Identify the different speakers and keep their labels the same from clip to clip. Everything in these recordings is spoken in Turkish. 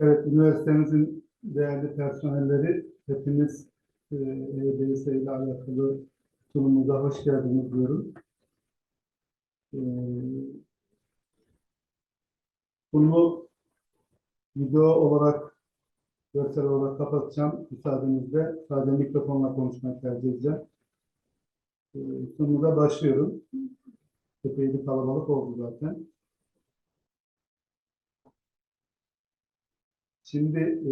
Speaker 1: Evet, üniversitemizin değerli personelleri, hepiniz e, EBS ile alakalı sunumumuza hoş geldiniz diyorum. E, sunumu video olarak, görsel olarak kapatacağım. Müsaadenizle sadece mikrofonla konuşmayı tercih edeceğim. E, sunumuza başlıyorum. Epey bir kalabalık oldu zaten. Şimdi e,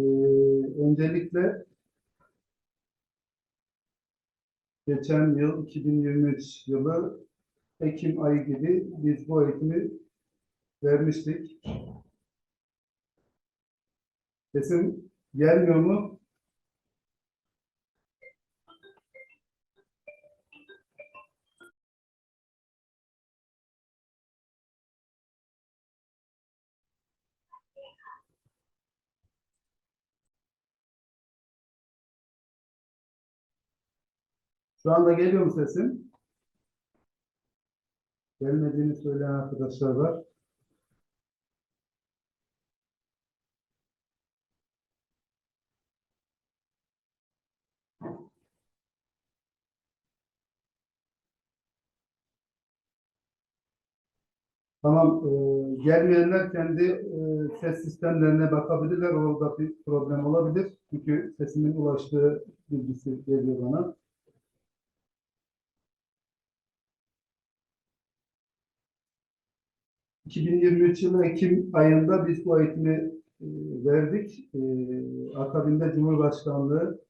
Speaker 1: öncelikle geçen yıl 2023 yılı Ekim ayı gibi biz bu eğitimi vermiştik. Sesim gelmiyor mu? Şu anda geliyor mu sesim? Gelmediğini söyleyen arkadaşlar var. Tamam, e, gelmeyenler kendi e, ses sistemlerine bakabilirler. Orada bir problem olabilir. Çünkü sesimin ulaştığı bilgisi geliyor bana. ...2023 yılı Ekim ayında biz bu eğitimi e, verdik. E, akabinde Cumhurbaşkanlığı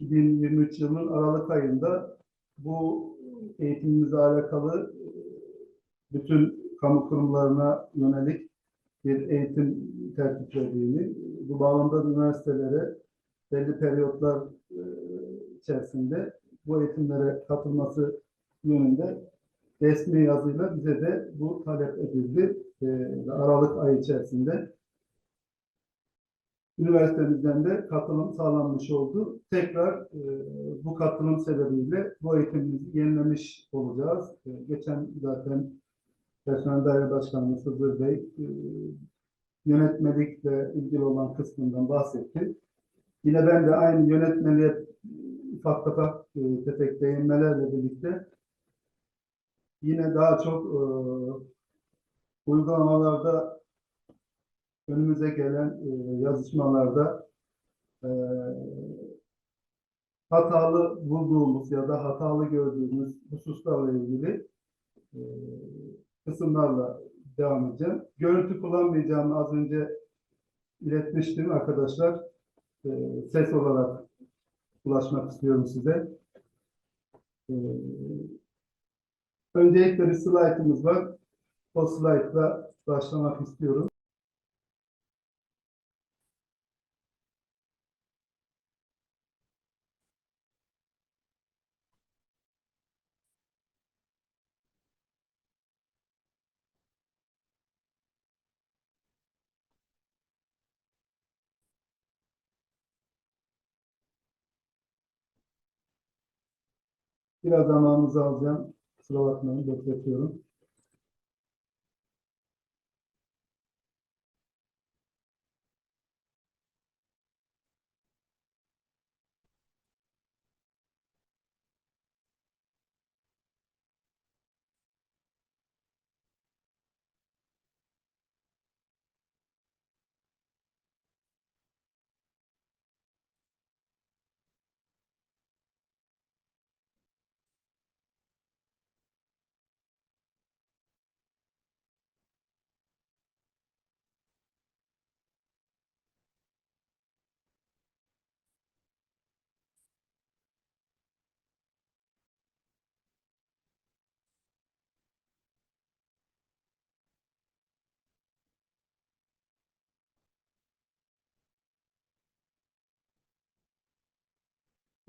Speaker 1: 2023 yılının Aralık ayında bu eğitimimizle alakalı e, bütün kamu kurumlarına yönelik bir eğitim tertiplediğini, bu bağlamda da üniversitelere belli periyotlar içerisinde bu eğitimlere katılması yönünde resmi yazıyla bize de bu talep edildi. E, ve Aralık ayı içerisinde üniversitemizden de katılım sağlanmış oldu. Tekrar e, bu katılım sebebiyle bu eğitimimizi yenilemiş olacağız. E, geçen zaten Personel Daire Başkanımız Hızır Bey e, yönetmelikle ilgili olan kısmından bahsetti. Yine ben de aynı yönetmeliğe ufak tefek, e, tefek değinmelerle birlikte yine daha çok e, uygulamalarda önümüze gelen e, yazışmalarda e, hatalı bulduğumuz ya da hatalı gördüğümüz hususlarla ilgili e, kısımlarla devam edeceğim. Görüntü kullanmayacağımı az önce iletmiştim arkadaşlar. E, ses olarak ulaşmak istiyorum size. E, öncelikle bir slaytımız var. O slaytla başlamak istiyorum. Biraz zamanınızı alacağım. Kusura bakmayın, bekletiyorum.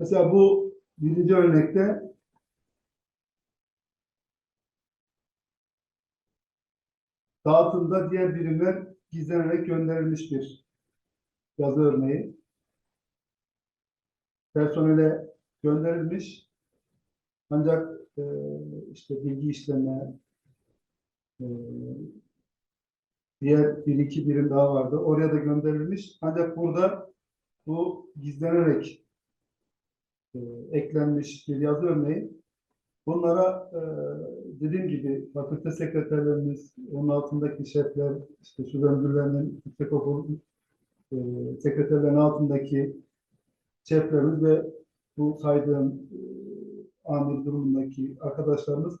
Speaker 1: Mesela bu birinci örnekte dağıtımda diğer birimler gizlenerek gönderilmiş bir yazı örneği. Personele gönderilmiş. Ancak e, işte bilgi işleme, e, diğer bir iki birim daha vardı. Oraya da gönderilmiş. Ancak burada bu gizlenerek e, eklenmiş bir yazı örneği. Bunlara e, dediğim gibi fakülte sekreterlerimiz, onun altındaki şefler, işte şu müdürlerinin, yüksek okul e, sekreterlerin altındaki şeflerimiz ve bu saydığım e, amir durumundaki arkadaşlarımız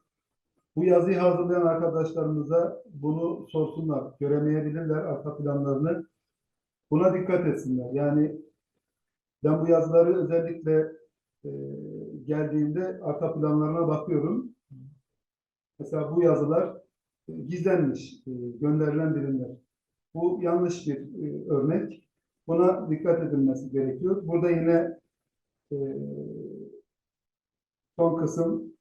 Speaker 1: bu yazıyı hazırlayan arkadaşlarımıza bunu sorsunlar. Göremeyebilirler arka planlarını. Buna dikkat etsinler. Yani ben bu yazıları özellikle e, geldiğinde arka planlarına bakıyorum. Mesela bu yazılar e, gizlenmiş, e, gönderilen birimler. Bu yanlış bir e, örnek. Buna dikkat edilmesi gerekiyor. Burada yine son kısım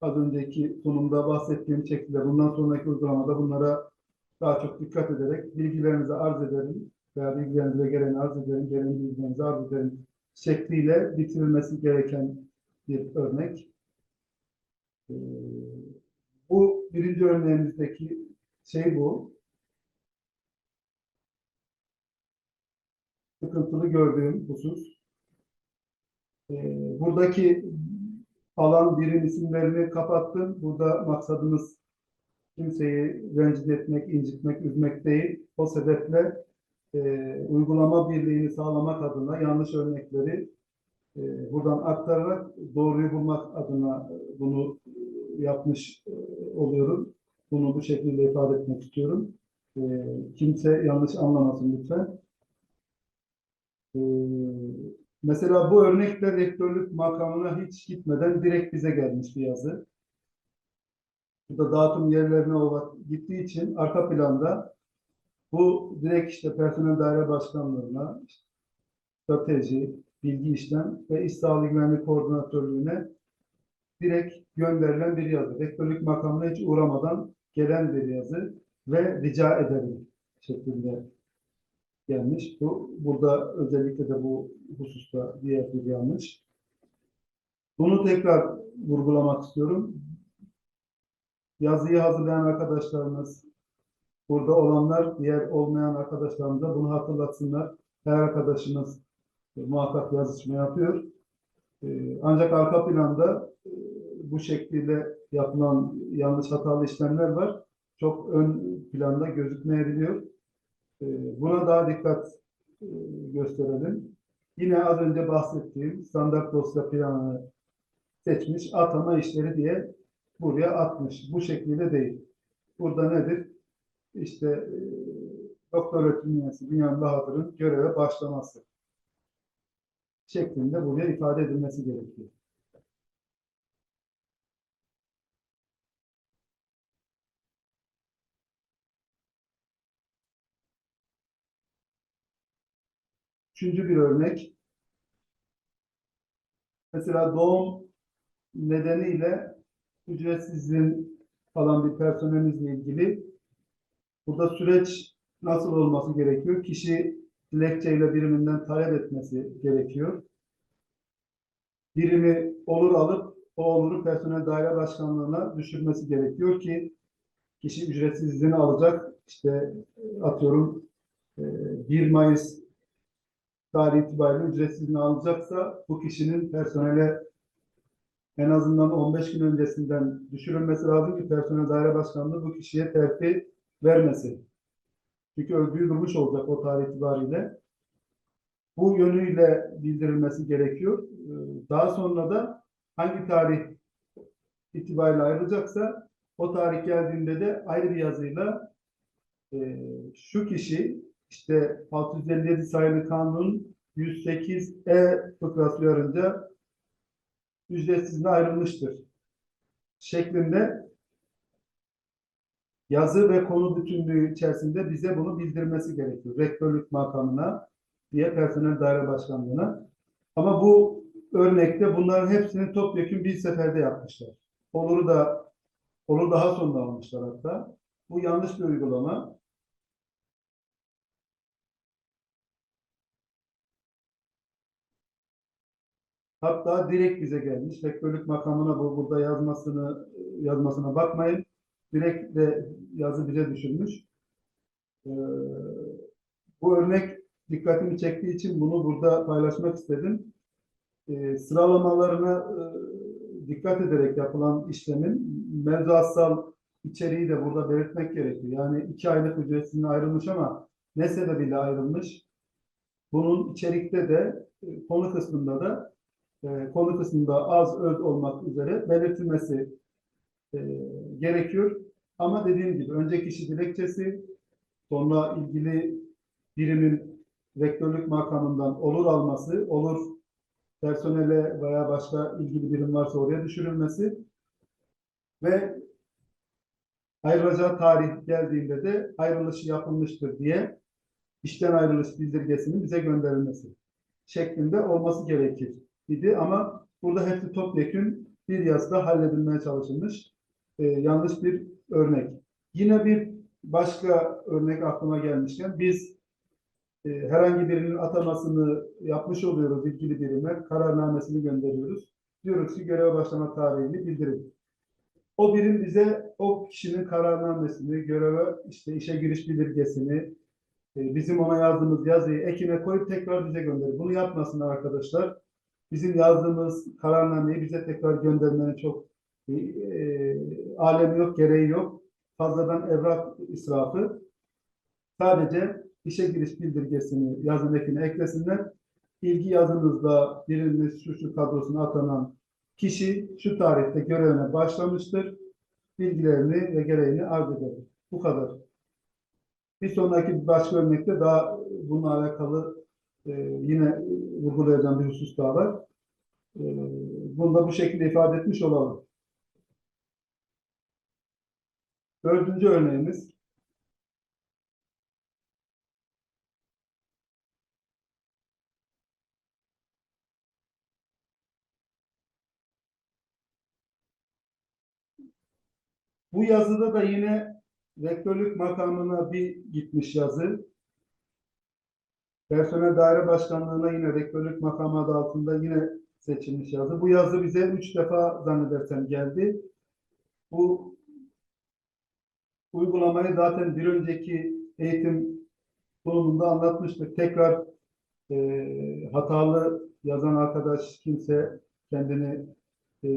Speaker 1: az önceki sunumda bahsettiğim şekilde bundan sonraki uygulamada bunlara daha çok dikkat ederek bilgilerinizi arz ederim veya bilgilerinize geleni arz ederim, gelen bilgilerinizi arz ederim şekliyle bitirilmesi gereken bir örnek. Ee, bu birinci örneğimizdeki şey bu. Sıkıntılı gördüğüm husus. Ee, buradaki alan birim isimlerini kapattım. Burada maksadımız kimseyi rencide etmek, incitmek, üzmek değil. O sebeple e, uygulama birliğini sağlamak adına yanlış örnekleri e, buradan aktararak doğruyu bulmak adına e, bunu e, yapmış e, oluyorum. Bunu bu şekilde ifade etmek istiyorum. E, kimse yanlış anlamasın lütfen. E, mesela bu örnekte rektörlük makamına hiç gitmeden direkt bize gelmiş bir yazı. Burada dağıtım yerlerine gittiği için arka planda bu direkt işte personel daire başkanlığına, strateji, bilgi işlem ve iş sağlığı güvenlik koordinatörlüğüne direkt gönderilen bir yazı. Rektörlük makamına hiç uğramadan gelen bir yazı ve rica ederim şeklinde gelmiş. Bu burada özellikle de bu hususta diğer bir yanlış. Bunu tekrar vurgulamak istiyorum. Yazıyı hazırlayan arkadaşlarımız, burada olanlar, diğer olmayan arkadaşlarımıza bunu hatırlatsınlar. Her arkadaşımız e, muhakkak yazışma yapıyor. E, ancak arka planda e, bu şekilde yapılan yanlış hatalı işlemler var. Çok ön planda gözükmeyebiliyor. E, buna daha dikkat e, gösterelim. Yine az önce bahsettiğim standart dosya planını seçmiş, atama işleri diye buraya atmış. Bu şekilde değil. Burada nedir? İşte e, doktor öğretim üyesi Bünyamin Bahadır'ın göreve başlaması şeklinde buraya ifade edilmesi gerekiyor. Üçüncü bir örnek. Mesela doğum nedeniyle ücretsizliğin alan bir personelimizle ilgili burada süreç nasıl olması gerekiyor? Kişi dilekçeyle biriminden talep etmesi gerekiyor. Birimi olur alıp o oluru personel daire başkanlığına düşürmesi gerekiyor ki kişi ücretsiz izni alacak. İşte atıyorum e, 1 Mayıs tarihi itibariyle ücretsiz izni alacaksa bu kişinin personele en azından 15 gün öncesinden düşürülmesi lazım ki personel daire başkanlığı bu kişiye terfi vermesi. Çünkü öldüğü durmuş olacak o tarih itibariyle. Bu yönüyle bildirilmesi gerekiyor. Ee, Daha sonra da hangi tarih itibariyle ayrılacaksa o tarih geldiğinde de ayrı bir yazıyla e, şu kişi işte 657 sayılı kanun 108E fıkrası uyarınca ücretsizliğe ayrılmıştır şeklinde yazı ve konu bütünlüğü içerisinde bize bunu bildirmesi gerekiyor. Rektörlük makamına, diye personel daire başkanlığına. Ama bu örnekte bunların hepsini topyekun bir seferde yapmışlar. Oluru da olur daha sonra almışlar hatta. Bu yanlış bir uygulama. Hatta direkt bize gelmiş. Rektörlük makamına bu burada yazmasını yazmasına bakmayın. Direkt de yazı bize düşürmüş. Ee, bu örnek dikkatimi çektiği için bunu burada paylaşmak istedim. Ee, sıralamalarına e, dikkat ederek yapılan işlemin mevzuatsal içeriği de burada belirtmek gerekiyor. Yani iki aylık ücretinden ayrılmış ama ne sebebiyle ayrılmış? Bunun içerikte de e, konu kısmında da e, konu kısmında az öz olmak üzere belirtilmesi e, gerekiyor. Ama dediğim gibi önce kişi dilekçesi, sonra ilgili birimin rektörlük makamından olur alması, olur personele veya başka ilgili birim varsa oraya düşürülmesi ve ayrılacağı tarih geldiğinde de ayrılışı yapılmıştır diye işten ayrılış bildirgesinin bize gönderilmesi şeklinde olması gerekir idi. Ama burada hepsi topyekün bir yazıda halledilmeye çalışılmış. E, yanlış bir örnek. Yine bir başka örnek aklıma gelmişken biz e, herhangi birinin atamasını yapmış oluyoruz ilgili birime, kararnamesini gönderiyoruz. Diyoruz ki göreve başlama tarihini bildirin. O birim bize o kişinin kararnamesini, göreve işte işe giriş bildirgesini, e, bizim ona yazdığımız yazıyı ekine koyup tekrar bize gönderir. Bunu yapmasınlar arkadaşlar. Bizim yazdığımız kararnameyi bize tekrar göndermenin çok e, e, alemi yok, gereği yok. Fazladan evrak israfı. Sadece işe giriş bildirgesini yazın ekine eklesinler. İlgi yazınızda biriniz şu şu kadrosuna atanan kişi şu tarihte görevine başlamıştır. Bilgilerini ve gereğini arz eder. Bu kadar. Bir sonraki başka örnekte daha bununla alakalı e, yine vurgulayacağım bir husus daha var. E, bunu da bu şekilde ifade etmiş olalım. Dördüncü örneğimiz Bu yazıda da yine rektörlük makamına bir gitmiş yazı. Personel Daire Başkanlığı'na yine rektörlük makamı adı altında yine seçilmiş yazı. Bu yazı bize üç defa zannedersem geldi. Bu uygulamayı zaten bir önceki eğitim sunumunda anlatmıştık. Tekrar e, hatalı yazan arkadaş kimse kendini e,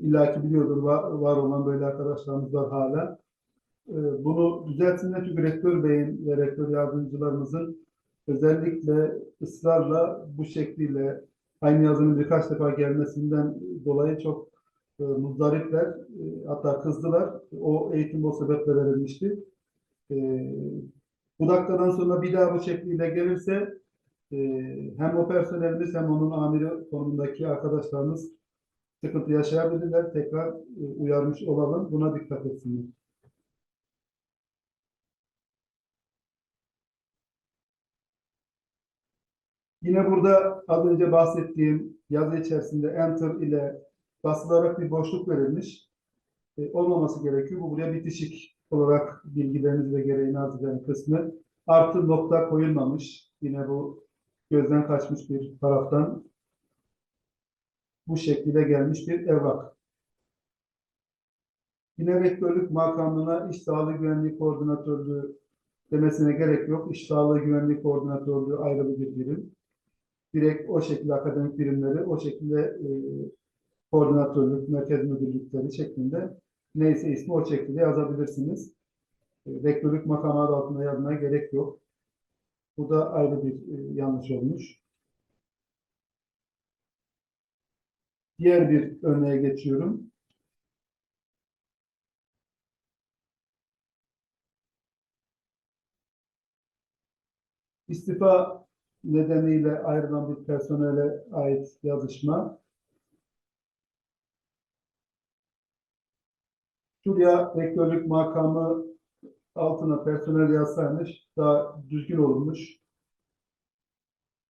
Speaker 1: illaki biliyordur var, var olan böyle arkadaşlarımız var hala. E, bunu düzeltsinler çünkü rektör beyin ve rektör yardımcılarımızın özellikle ısrarla bu şekliyle aynı yazının birkaç defa gelmesinden dolayı çok e, muzdaripler, e, hatta kızdılar. O eğitim o sebeple verilmişti. E, bu dakikadan sonra bir daha bu şekliyle gelirse e, hem o personelimiz hem onun amiri konumundaki arkadaşlarımız sıkıntı yaşayabilirler. Tekrar e, uyarmış olalım. Buna dikkat etsinler. Yine burada az önce bahsettiğim yazı içerisinde enter ile basılarak bir boşluk verilmiş. E, olmaması gerekiyor. Bu buraya bitişik olarak bilgileriniz ve gereğini arz eden kısmı. Artı nokta koyulmamış. Yine bu gözden kaçmış bir taraftan bu şekilde gelmiş bir evrak. Yine rektörlük makamına iş sağlığı güvenliği koordinatörlüğü demesine gerek yok. İş sağlığı güvenliği koordinatörlüğü ayrı bir birim. Direkt o şekilde akademik birimleri, o şekilde e, koordinatörlük, merkez müdürlükleri şeklinde neyse ismi o şekilde yazabilirsiniz. E, rektörlük makamı adı altında yazmaya gerek yok. Bu da ayrı bir e, yanlış olmuş. Diğer bir örneğe geçiyorum. İstifa nedeniyle ayrılan bir personele ait yazışma. Şuraya rektörlük makamı altına personel yazsaymış daha düzgün olmuş.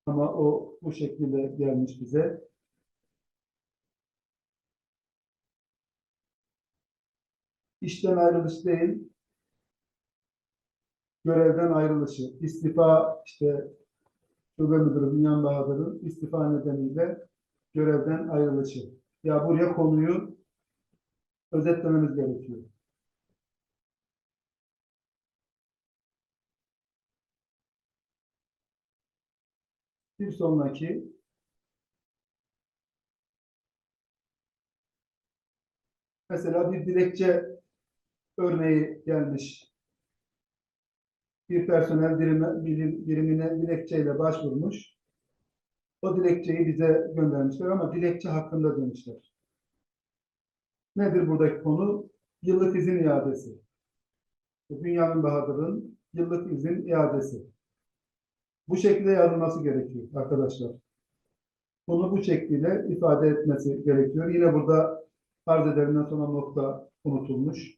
Speaker 1: Ama o bu şekilde gelmiş bize. işten ayrılış değil, görevden ayrılışı, istifa işte şube müdürü Bünyan Bahadır'ın istifa nedeniyle görevden ayrılışı. Ya buraya konuyu özetlememiz gerekiyor. Bir sonraki mesela bir dilekçe örneği gelmiş. Bir personel birimine dilekçeyle başvurmuş. O dilekçeyi bize göndermişler ama dilekçe hakkında demişler. Nedir buradaki konu? Yıllık izin iadesi. Bünyamin Bahadır'ın yıllık izin iadesi. Bu şekilde yazılması gerekiyor arkadaşlar. Bunu bu şekilde ifade etmesi gerekiyor. Yine burada arz ederinden sonra nokta unutulmuş.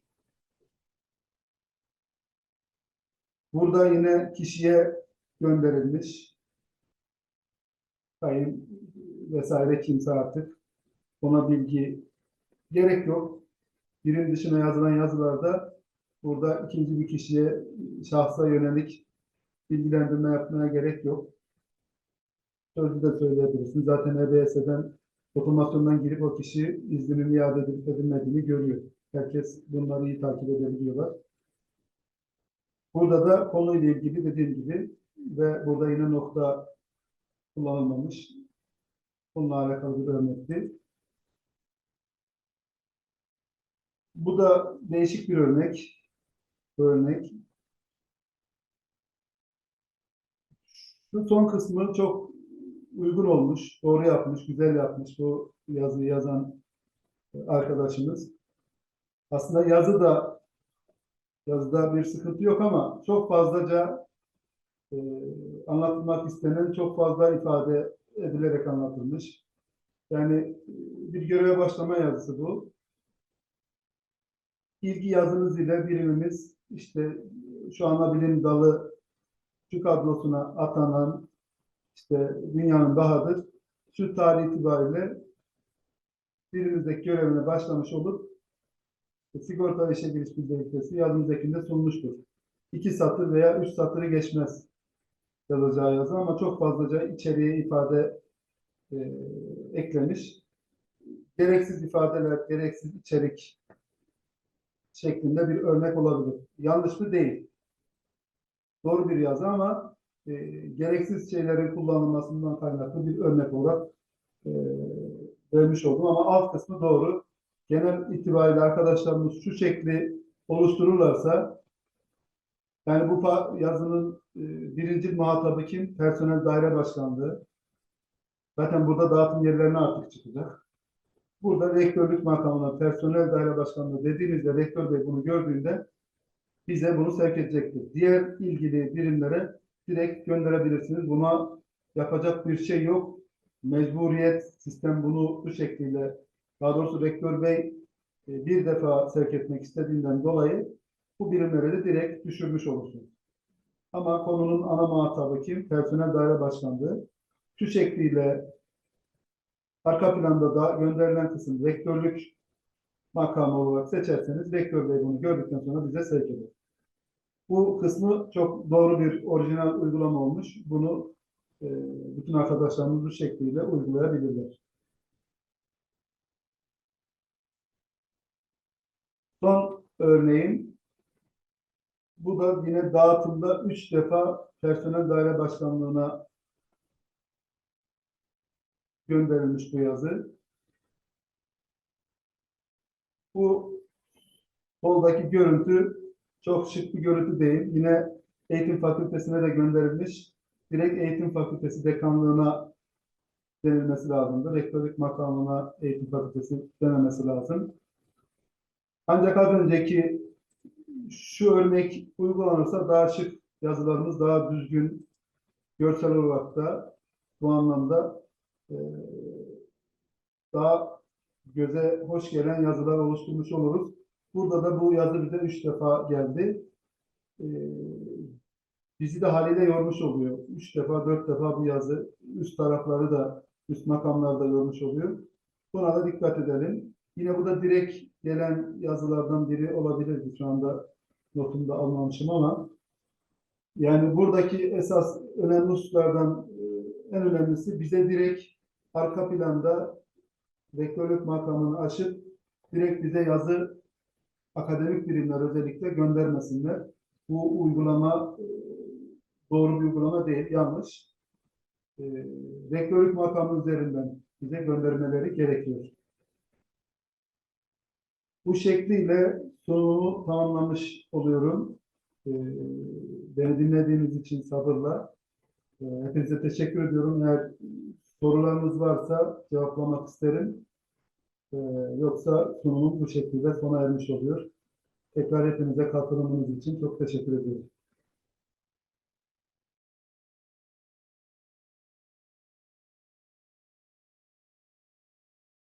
Speaker 1: Burada yine kişiye gönderilmiş. Kayın vesaire kimse artık ona bilgi gerek yok. Birin dışına yazılan yazılarda burada ikinci bir kişiye, şahsa yönelik bilgilendirme yapmaya gerek yok. Sözlü de söyleyebilirsin. Zaten EBS'den otomasyondan girip o kişi izninin iade edilip edilmediğini görüyor. Herkes bunları iyi takip edebiliyorlar. Burada da konuyla ilgili dediğim gibi ve burada yine nokta kullanılmamış. Bununla alakalı bir örnekti. Bu da değişik bir örnek. Örnek. Bu son kısmı çok uygun olmuş, doğru yapmış, güzel yapmış bu yazıyı yazan arkadaşımız. Aslında yazı da yazıda bir sıkıntı yok ama çok fazlaca e, anlatılmak istenen çok fazla ifade edilerek anlatılmış. Yani bir göreve başlama yazısı bu. İlgi yazınız ile birimimiz işte şu ana bilim dalı şu kadrosuna atanan işte dünyanın Bahadır şu tarih itibariyle birimizdeki görevine başlamış olup sigorta işe giriş bildirgesi yazımızdakinde sunmuştur. İki satır veya üç satırı geçmez yazacağı yazı ama çok fazlaca içeriğe ifade e, eklemiş. Gereksiz ifadeler, gereksiz içerik şeklinde bir örnek olabilir. Yanlış mı? Değil. Doğru bir yazı ama e, gereksiz şeylerin kullanılmasından kaynaklı bir örnek olarak e, vermiş oldum ama alt kısmı doğru. Genel itibariyle arkadaşlarımız şu şekli oluştururlarsa yani bu yazının e, birinci muhatabı kim? Personel daire başkanlığı. Zaten burada dağıtım yerlerine artık çıkacak. Burada rektörlük makamına personel daire başkanlığı dediğinizde rektör bey bunu gördüğünde bize bunu sevk edecektir. Diğer ilgili birimlere direkt gönderebilirsiniz. Buna yapacak bir şey yok. Mecburiyet sistem bunu bu şekliyle daha doğrusu rektör bey e, bir defa sevk etmek istediğinden dolayı bu birimlere de direkt düşürmüş olursunuz. Ama konunun ana muhatabı kim? Personel daire başkanlığı. Şu şekliyle arka planda da gönderilen kısım rektörlük makamı olarak seçerseniz rektör bey bunu gördükten sonra bize sevk eder. Bu kısmı çok doğru bir orijinal uygulama olmuş. Bunu e, bütün arkadaşlarımız bu şekliyle uygulayabilirler. Son örneğim bu da yine dağıtımda üç defa personel daire başkanlığına gönderilmiş bu yazı. Bu soldaki görüntü çok şık bir görüntü değil. Yine eğitim fakültesine de gönderilmiş. Direkt eğitim fakültesi dekanlığına denilmesi lazımdı. Rektörlük makamına eğitim fakültesi dememesi lazım. Ancak az önceki şu örnek uygulanırsa daha şık yazılarımız daha düzgün görsel olarak da bu anlamda e, daha göze hoş gelen yazılar oluşturmuş oluruz. Burada da bu yazı bize üç defa geldi. E, bizi de haliyle yormuş oluyor. Üç defa, dört defa bu yazı üst tarafları da, üst makamlarda yormuş oluyor. Buna da dikkat edelim. Yine bu da direkt gelen yazılardan biri olabilirdi. Şu anda notumda almamışım ama yani buradaki esas önemli hususlardan e, en önemlisi bize direkt arka planda rektörlük makamını aşıp direkt bize yazı akademik birimler özellikle göndermesinler. Bu uygulama e, doğru bir uygulama değil, yanlış. e, rektörlük makamı üzerinden bize göndermeleri gerekiyor. Bu şekliyle sunumu tamamlamış oluyorum. E, beni dinlediğiniz için sabırla. E, hepinize teşekkür ediyorum. Eğer sorularınız varsa cevaplamak isterim. E, yoksa sunumum bu şekilde sona ermiş oluyor. Tekrar hepinize katılımınız için çok teşekkür ediyorum.